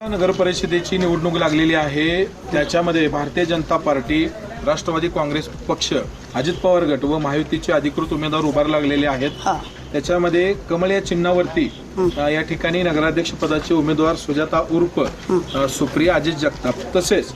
नगर परिषदेची निवडणूक लागलेली आहे. त्याच्यामध्ये भारतीय जनता पार्टी राष्ट्रवादी काँग्रेस पक्ष अजित पवार गट व महायुतीचे अधिकृत उमेदवार उभार लागलेले आहेत. हा. त्याच्यामध्ये कमळ या चिन्हावरती या ठिकाणी नगराध्यक्ष पदाचे उमेदवार सुजाता उर्फ सुप्रिया अजित जगताप. तसेच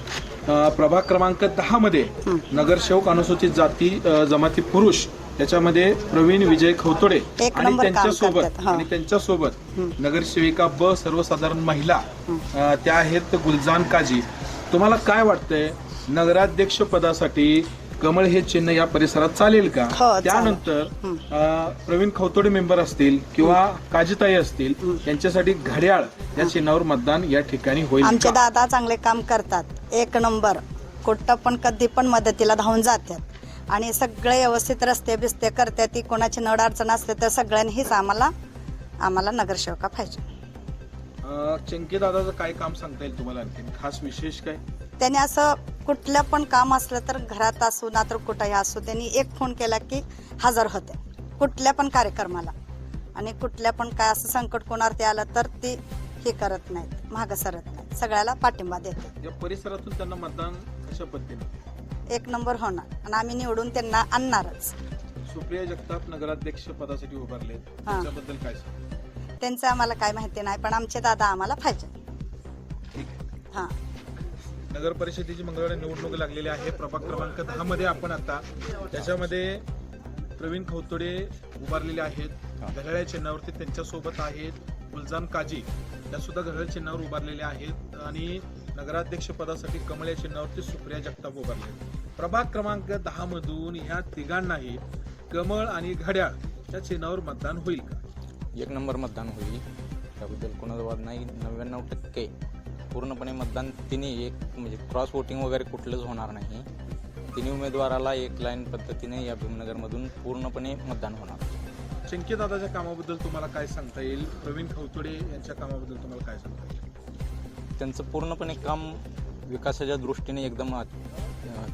प्रभाग क्रमांक दहा मध्ये नगरसेवक अनुसूचित जाती जमाती पुरुष त्याच्यामध्ये प्रवीण विजय खवतोडे एक आणि नंबर काम त्यांच्यासोबत करतात, हा. आणि त्यांच्यासोबत नगरसेविका ब सर्वसाधारण महिला अ, त्या आहेत गुलजान काजी. तुम्हाला काय वाटतंय नगराध्यक्ष पदासाठी कमळ हे चिन्ह या परिसरात चालेल का? हो, चालेल. त्यानंतर अ, प्रवीण खवतोडे मेंबर असतील किंवा काजीताई असतील यांच्यासाठी घड्याळ या चिन्हावर मतदान या ठिकाणी होईल आमचे का? दादा चांगले काम करतात. एक नंबर. कुठं पण कधी पण मदतीला धावून जातात. आणि सगळे व्यवस्थित रस्ते बिस्ते करतात ती कोणाची नड अडचण असते तर सगळ्यांनीच आम्हाला आम्हाला नगरसेवका पाहिजे. चंकी दादाचं काय काम सांगता येईल तुम्हाला आणखी खास विशेष काय? त्याने असं कुठलं पण काम असलं तर घरात असू ना तर कुठंही असू त्यांनी एक फोन केला की हजर होते. कुठल्या पण कार्यक्रमाला. आणि कुठल्या पण काय असं संकट कोणावरती आलं तर ती हे करत नाहीत मागं सरत नाहीत. सगळ्याला पाठिंबा देते. या परिसरातून त्यांना मतदान कशा पद्धतीने? एक नंबर होणार आणि आम्ही निवडून त्यांना आणणारच. सुप्रिया जगताप नगराध्यक्ष पदासाठी उभारले हा. त्याच्याबद्दल काय सांगा त्यांचं आम्हाला काय माहिती नाही पण आमचे दादा आम्हाला पाहिजे. ठीक आहे. हां. नगर परिषदेची मंगळवारी निवडणूक लागलेली आहे. प्रभाग क्रमांक दहा मध्ये आपण आता त्याच्यामध्ये प्रवीण खवतोडे उभारलेले आहेत. घड्याळ्या चिन्हावरती त्यांच्यासोबत आहेत. गुलजान काजी त्या सुद्धा घड्याळ चिन्हावर उभारलेले आहेत. आणि नगराध्यक्ष पदासाठी कमळ या चिन्हावरती सुप्रिया जगताप उभारले आहेत. प्रभाग क्रमांक दहा मधून ह्या तिघांनाही कमळ आणि घड्याळ या चिन्हावर मतदान होईल का? एक नंबर मतदान होईल. त्याबद्दल कोणाचा वाद नाही. नव्याण्णव टक्के पूर्णपणे मतदान तिन्ही एक म्हणजे क्रॉस वोटिंग वगैरे कुठलंच होणार नाही. तिन्ही उमेदवाराला एक लाईन पद्धतीने या भीमनगरमधून पूर्णपणे मतदान होणार. दादाच्या कामाबद्दल तुम्हाला काय सांगता येईल? प्रवीण खवतोडे यांच्या कामाबद्दल तुम्हाला काय सांगता येईल? त्यांचं पूर्णपणे काम विकासाच्या दृष्टीने एकदम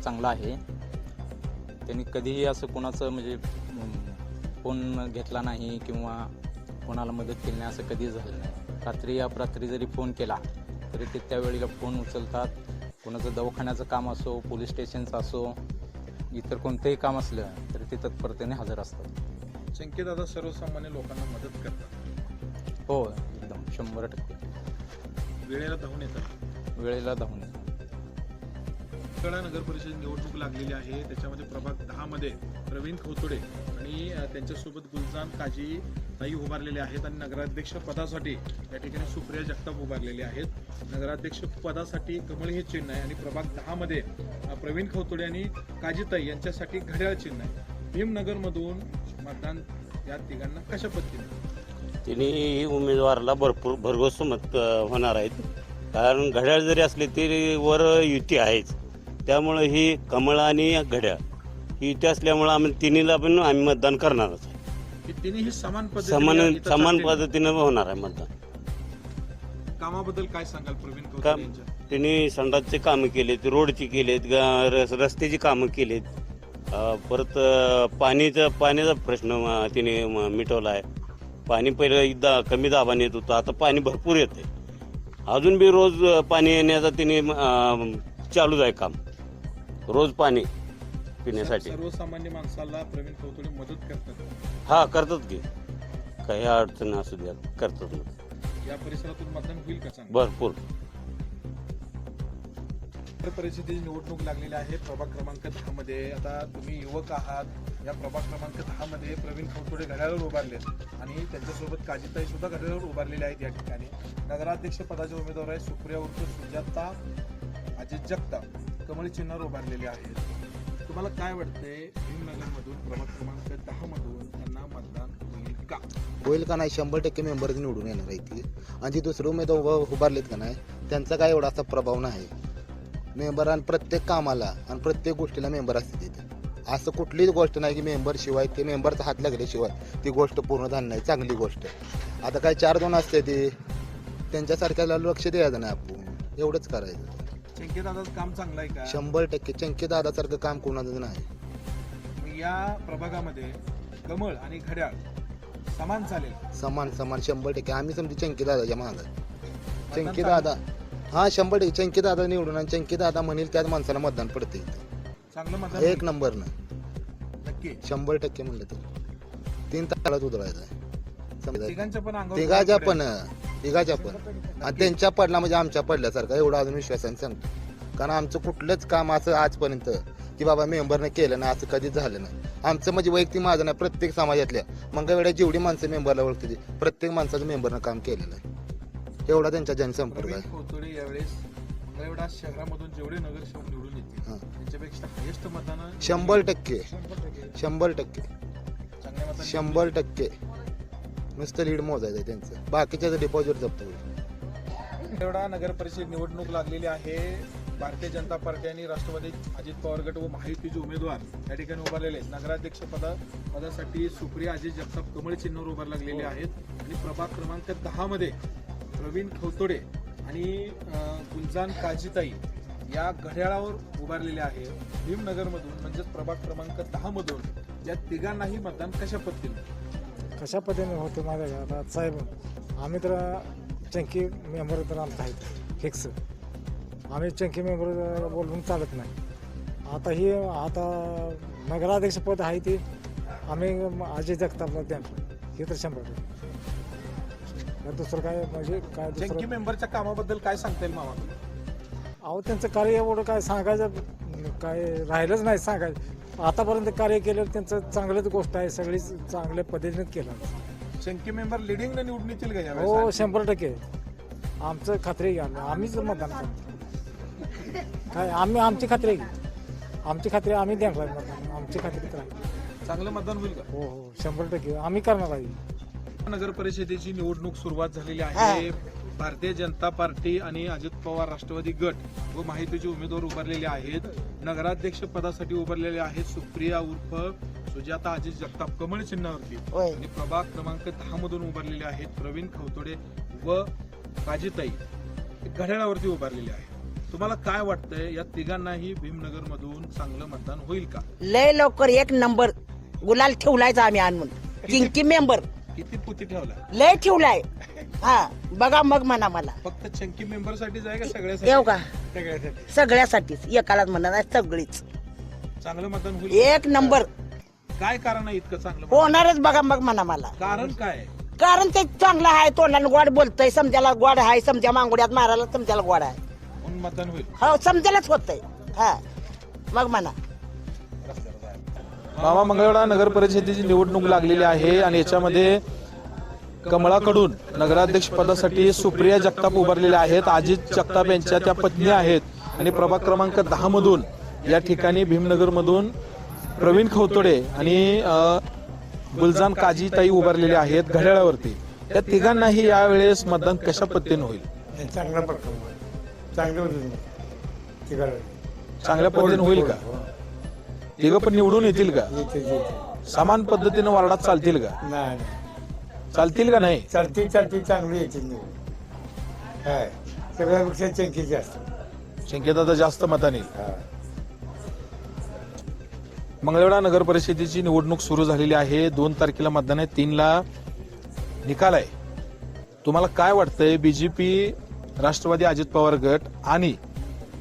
चांगलं आहे. त्यांनी कधीही असं कोणाचं म्हणजे फोन घेतला नाही किंवा कोणाला मदत केली नाही असं कधीच झालं नाही. रात्री अपरात्री जरी फोन केला तरी ते त्यावेळेला फोन उचलतात. कोणाचं दवाखान्याचं काम असो पोलीस स्टेशनचं असो इतर कोणतंही काम असलं तरी ते तत्परतेने हजर असतात. चंकी दादा सर्वसामान्य लोकांना मदत करतात. हो एकदम. शंभर टक्के. वेळेला धावून येतात. वेळेला धावून येतात. कडा नगर परिषद निवडणूक लागलेली आहे. त्याच्यामध्ये प्रभाग दहामध्ये प्रवीण खोतुडे आणि त्यांच्यासोबत गुलजान काजी ताई उभारलेले आहेत आणि नगराध्यक्ष पदासाठी या ठिकाणी सुप्रिया जगताप उभारलेले आहेत. नगराध्यक्ष पदासाठी कमळ हे चिन्ह आहे आणि प्रभाग दहामध्ये प्रवीण खोतुडे आणि काजीताई यांच्यासाठी घड्याळ चिन्ह आहे. भीमनगरमधून मतदान या तिघांना कशा पद्धतीने? तिन्ही उमेदवाराला भरपूर भरघोस मत होणार आहेत. कारण घड्याळ जरी असले तरी वर युती आहेच. त्यामुळं ही कमळ आणि घड्याळ ही युती असल्यामुळं आम्ही तिन्हीला पण आम्ही मतदान करणारच आहे. तिन्ही समान पद्धतीने समान इथं समान चालतील. पद्धतीनं होणार आहे मतदान. कामाबद्दल काय सांगाल प्रवीण काम यांच्या? त्यांनी संडासचे कामं केलेत रोडची केलेत गा- रस- रस्त्याची कामं केलेत. अ, परत अ, पाणीचा पाण्याचा प्रश्न अ, तिने म- मिटवला आहे पाणी पहिलं एकदा कमी दाबाने येत होतं आता पाणी भरपूर येते अजून बी रोज अ, पाणी येण्याचा तिने अ, चालूच आहे काम. रोज पाणी पिण्यासाठी. सर्वसामान्य माणसाला प्रवीण खवतोडे मदत करतात. हा करतात की. काही अडचण असू द्या करतात ना. या परिसरातून मतदान होईल का भरपूर. नगर परिषदेची निवडणूक लागलेली आहे. प्रभाग क्रमांक दहा मध्ये आता तुम्ही युवक आहात. या प्रभाग क्रमांक दहा मध्ये प्रवीण खवतोडे घड्याळावर उभारले आणि त्यांच्यासोबत काजीताई सुद्धा घड्याळावर उभारलेले आहेत या ठिकाणी. नगराध्यक्ष पदाचे उमेदवार आहे सुप्रिया उर्फ सुजाता अजित जगताप. कमळी चिन्हावर उभारलेले आहेत. तुम्हाला काय वाटतंय? भीमनगर मधून प्रभाग क्रमांक दहा मधून त्यांना मतदान होईल का? होईल का नाही? शंभर टक्के मेंबर निवडून येणार आहे ती. आणि ती दुसरे उमेदवार उभा- उभारलेत का नाही त्यांचा काय एवढा असा प्रभाव नाही. मेंबर आणि प्रत्येक कामाला आणि प्रत्येक गोष्टीला मेंबर असते तिथे असं कुठलीच गोष्ट नाही की मेंबर शिवाय ते मेंबरचा हात लागल्याशिवाय ती गोष्ट पूर्ण झाली नाही. चांगली गोष्ट. आता काय चार दोन असते ते. त्यांच्यासारख्याला लक्ष द्यायचं नाही आपण. एवढंच करायचं. चंकी दादाचं काम चांगलं आहे का? शंभर टक्के चंकी दादासारखं काम कोणाचं नाही. मग या प्रभागामध्ये कमळ आणि घड्याळ समान चालेल. समान समान शंभर टक्के. आम्ही समजी चंकी दादाच्या मागं चंकी दादा हा शंभर टक्के. चंकी दादा निवडून आणि चंकी दादा म्हणेल त्याच माणसाला मतदान पडते चांगलं मतदान एक नंबरनं. नक्की. शंभर टक्के म्हणलं तर. तीन तालाच उधळायचं तिघांच्या पण अंगावर तिघाच्या. पण तिघाच्या पण. आणि त्यांच्या पडला म्हणजे आमच्या पडल्यासारखा एवढा अजून विश्वासाने सांगतो. कारण आमचं कुठलंच काम असं आजपर्यंत की बाबा मेंबरने केलं नाही असं कधीच झालं नाही. आमचं म्हणजे वैयक्तिक माझं नाही प्रत्येक समाजातल्या. मंगळवेळा जेवढी माणसं मेंबरला ओळखते प्रत्येक माणसाचं मेंबरनं काम केलेलं आहे. एवढा त्यांचा जनसंपर्क आहे. खोतोडे यावेळेस मंगळवेढा शहरामधून जेवढे नगरसेवक निवडून येतील हा. त्यांच्यापेक्षा हायेस्ट मतदान शंभर टक्के. शंभर टक्के. चांगल्या मतांनी शंभर टक्के. नुसतं लीड मोजायचं आहे त्यांचं. बाकीच्याचं डिपॉझिट जप्त होईल. तेवढा नगर परिषद निवडणूक लागलेली आहे. भारतीय जनता पार्टी आणि राष्ट्रवादी अजित पवार गट व महायुतीचे उमेदवार या ठिकाणी उभारलेले आहेत. नगराध्यक्ष पदा पदासाठी सुप्रिया अजित जगताप कमळ चिन्हावर उभार लागलेले आहेत. आणि प्रभाग क्रमांक दहा मध्ये प्रवीण खवतोडे आणि गुलजान काजीताई या घड्याळावर उभारलेले आहे. भीमनगरमधून म्हणजेच प्रभाग क्रमांक दहा मधून या तिघांनाही मतदान कशा पद्धतीने? कशा पद्धतीने होते माझ्या घरात? साहेब आम्ही तर चंकी मेंबर तर आमचा आहेत फिक्स आम्ही चंकी मेंबर बोलून चालत नाही. आता ही आता नगराध्यक्षपद आहे ती आम्ही अजय जगतापला द्या हे तर शंभर टक्के. दुसरं काय म्हणजे काय दुसरं? मेंबरच्या कामाबद्दल काय सांगता येईल मामा? अहो त्यांचं कार्य एवढं काय सांगायचं काय राहिलंच नाही सांगायचं. आतापर्यंत कार्य केलं त्यांचं चांगलंच गोष्ट आहे सगळीच चांगल्या पद्धतीनेच केलं. शंकी मेंबर लिडिंग निवडून येतील का यावेळेस? हो शंभर टक्के. आमचं खात्री घ्या. आम्हीच मतदान करतो काय आम्ही आमची खात्री आहे आमची खात्री आम्ही देणार आहे मतदान. आमची खात्री तर आहे. चांगलं मतदान होईल का? हो हो शंभर टक्के. आम्ही करणार आहे. नगर परिषदेची निवडणूक सुरुवात झालेली आहे. भारतीय जनता पार्टी आणि अजित पवार राष्ट्रवादी गट व माहितीचे उमेदवार उभारलेले आहेत. नगराध्यक्ष पदासाठी उभारलेले आहेत सुप्रिया उर्फ सुजाता अजित जगताप कमळ चिन्हावरती. आणि प्रभाग क्रमांक दहा मधून उभारलेले आहेत प्रवीण खवतोडे व काजीताई हे घड्याळावरती उभारलेले आहेत. तुम्हाला काय वाटतंय? या तिघांनाही भीमनगर मधून चांगलं मतदान होईल का? लय लवकर एक नंबर गुलाल ठेवलायचा आम्ही आणून. किंकी मेंबर किती पुती ठेवला लय ठेवलाय. हा बघा मग म्हणा मला. फक्त चंकी मेंबर साठीच आहे का येऊ सगळ्यासाठी? का? सगळ्यासाठी. सगळ्यासाठीच. एकालाच म्हणा नाही सगळीच. चांगलं मतदान होईल. एक नंबर. काय कारण आहे इतकं चांगलं मतदान? होणारच बघा मग म्हणा मला. कारण काय? आहे? कारण ते चांगलं आहे तोंडानं गोड बोलतय समजायला गोड आहे समजा मांगुड्यात मारायला समजायला गोड आहे. म्हणून मतदान होईल. हो समजायलाच होतंय. हा. मग म्हणा. मामा मंगळवेढा नगर परिषदेची निवडणूक लागलेली आहे आणि याच्यामध्ये कमळाकडून नगराध्यक्ष पदासाठी सुप्रिया जगताप उभारलेल्या आहेत. अजित जगताप यांच्या त्या पत्नी आहेत. आणि प्रभाग क्रमांक दहा मधून या ठिकाणी भीमनगर मधून प्रवीण खवतोडे आणि गुलजान काजीताई उभारलेले आहेत घड्याळावरती. या तिघांनाही यावेळेस मतदान कशा पद्धतीने होईल? चांगला प्रकार चांगलं चांगल्या पद्धतीने होईल का? तिघं पण निवडून येतील का? समान पद्धतीने वार्डात चालतील का? नाही. चालतील का नाही? चालती चालती चांगली येते निवड काय सगळ्यापेक्षा चंकी जास्त. शंकेत जास्त मताने. येईल. मंगळवेढा नगर परिषदेची निवडणूक सुरू झालेली आहे. दोन तारखेला मतदान आहे. तीनला निकाल आहे. तुम्हाला काय वाटतंय? बीजेपी राष्ट्रवादी अजित पवार गट आणि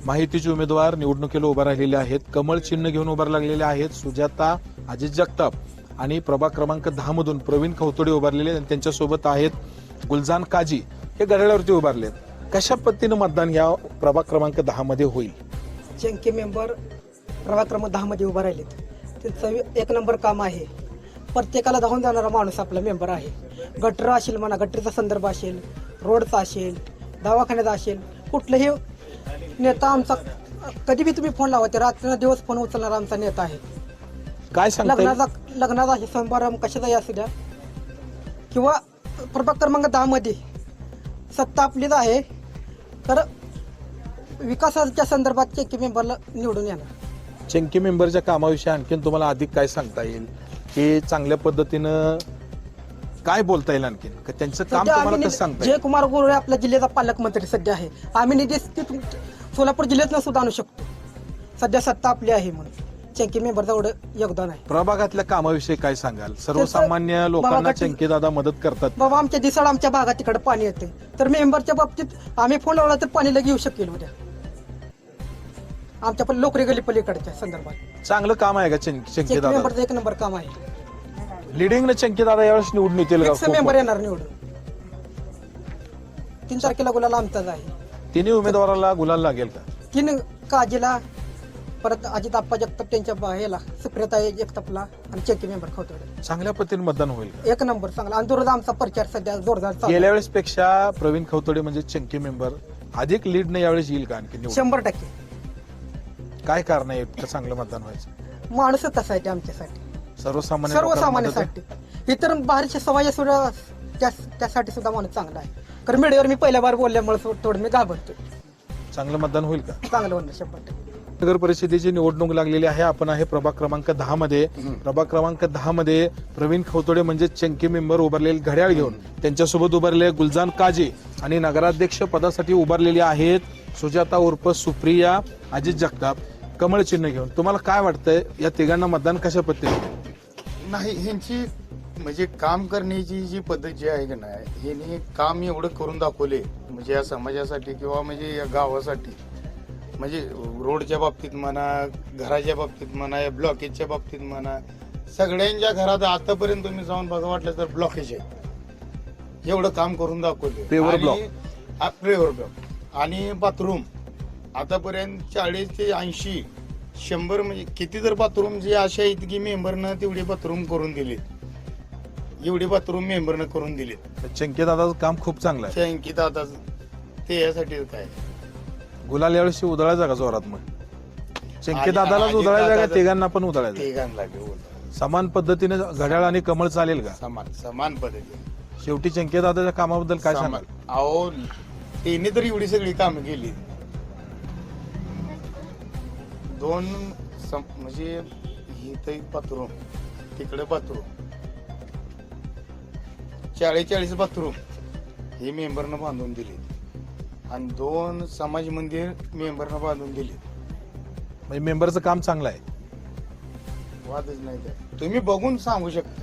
माहितीचे उमेदवार निवडणुकीला उभा राहिलेले आहेत. कमळ चिन्ह घेऊन उभार लागलेले आहेत. सुजाता अजित जगताप. आणि प्रभाग क्रमांक दहा मधून प्रवीण खवतोडे उभारलेले आणि त्यांच्यासोबत आहेत गुलजान काजी हे गडाळ्यावरती उभारले आहेत. कशा पद्धतीनं मतदान या प्रभाग क्रमांक दहा मध्ये होईल? चंकी मेंबर प्रभाग क्रमांक दहामध्ये उभा राहिलेत. त्यांचं एक नंबर काम आहे. प्रत्येकाला धावून जाणारा माणूस आपला मेंबर आहे. गटर असेल म्हणा गटरीचा संदर्भ असेल रोडचा असेल दवाखान्याचा असेल कुठलंही नेता आमचा कधी बी तुम्ही फोन लावा ते रात्र दिवस फोन उचलणारा आमचा नेता आहे. काय सांगता? लग्नाचा लग्नाचा असेल समारंभ कशाचाही असू द्या. किंवा प्रभाग क्रमांक दहामध्ये सत्ता आपलीच आहे तर विकासाच्या संदर्भात चेकी मेंबरला निवडून येणार. चंकी मेंबरच्या कामाविषयी आणखीन तुम्हाला अधिक काय सांगता येईल? की चांगल्या पद्धतीनं काय बोलता येईल आणखीन? का त्यांचं काम सध्या तुम्हाला आम्ही कसं सांगता निधी- येईल? जयकुमार गोरे आपल्या जिल्ह्याचा पालकमंत्री सध्या आहे. आम्ही निधी सोलापूर जिल्ह्यातनं सुद्धा आणू शकतो. सध्या सत्ता आपली आहे म्हणून. चंकी मेंबरचं एवढं योगदान आहे. प्रभागातल्या कामाविषयी काय सांगाल? सर्वसामान्य लोकांना प्रभागातील- चंकी दादा मदत करतात. बाबा आमच्या दिसाळ आमच्या भागात तिकडे पाणी येते. तर मेंबरच्या बाबतीत आम्ही फोन लावला तर पाणी लगे येऊ शकेल उद्या. आमच्या पण लोकरी गली पलीकडच्या संदर्भात. चांगलं काम आहे का चंकी चंकी चंकी दादा मेंबरचं एक नंबर काम आहे. लिडिंग चंकी दादा यावेळेस निवडून येतील फिक्स मेंबर येणार निवडून. तीन तारखेला गुलाला आमचाच आहे. तिन्ही उमेदवाराला गुलाल लागेल का? तीन काजीला परत अजित आप्पा जगताप त्यांच्या ह्याला सुप्रियता जगतापला आणि चेकी मेंबर खवतोडे. चांगल्या पद्धतीने मतदान होईल का? एक नंबर चांगला. जोरदार आमचा प्रचार सध्या जोरदार चालू आहे. गेल्या वेळेस पेक्षा प्रवीण खवतोडे म्हणजे चंकी मेंबर अधिक लीड ने यावेळेस येईल का आणखी निवडून? शंभर टक्के. काय कारण आहे इतकं चांगलं मतदान व्हायचं? माणूसच तसा आहे ते आमच्यासाठी. सर्वसामान्य लोकांना मदत आहे? सर्वसामान्यासाठी इतर बाहेरच्या समाजा सुद्धा त्या- त्यासाठी सुद्धा माणूस चांगला आहे. कारण मीडियावर मी पहिल्या बार बोलल्यामुळे थोडं मी घाबरतो चांगलं मतदान होईल का? चांगलं होणार शंभर टक्के. नगर परिषदेची निवडणूक लागलेली आहे. आपण आहे प्रभाग क्रमांक दहा मध्ये. प्रभाग क्रमांक दहा मध्ये प्रवीण खवतोडे म्हणजे चंकी मेंबर उभारलेले घड्याळ घेऊन त्यांच्यासोबत उभारलेले गुलजान काजी आणि नगराध्यक्ष पदासाठी उभारलेली आहेत सुजाता उर्फ सुप्रिया अजित जगताप. कमळ चिन्ह घेऊन. तुम्हाला काय वाटतंय? या तिघांना मतदान कशा पद्धतीने नाही ह्यांची म्हणजे काम करण्याची जी पद्धत जी आहे का नाही ह्यांनी काम एवढं करून दाखवले म्हणजे या समाजासाठी किंवा म्हणजे या गावासाठी म्हणजे रोडच्या बाबतीत म्हणा घराच्या बाबतीत म्हणा या ब्लॉकेजच्या बाबतीत म्हणा सगळ्यांच्या घरात आतापर्यंत तुम्ही जाऊन बघा वाटलं तर ब्लॉकेज आहे. एवढं काम करून दाखवले block. हा, paver block. आणि बाथरूम आतापर्यंत चाळीस ते ऐंशी शंभर म्हणजे किती जर बाथरूम जे अशा आहेत की मेंबरनं तेवढे बाथरूम करून दिले एवढे बाथरूम मेंबरनं करून दिले चंकी दादाचं काम खूप चांगलं आहे. अंकित आता ते यासाठी काय? गुलाल यावेळेस उधळायचा का जोरात मग? आधी- दादालाच उधळायचा का? तिघांना पण उधळायचं? बोलतो. समान पद्धतीने घड्याळ आणि कमळ चालेल का? समान समान पद्धती शेवटी चंकी दादाच्या कामाबद्दल काय सांगाल? अहो त्यांनी तर एवढी सगळी कामं केली. दोन सम- म्हणजे इथं बाथरूम तिकडे बाथरूम. चाळीस चाळीस बाथरूम हे मेंबरनं बांधून दिले. आणि दोन समाज मंदिर मेंबरनं बांधून दिले. म्हणजे मेंबरचं काम चांगलं आहे. वादच नाही त्यात. तुम्ही बघून सांगू शकता.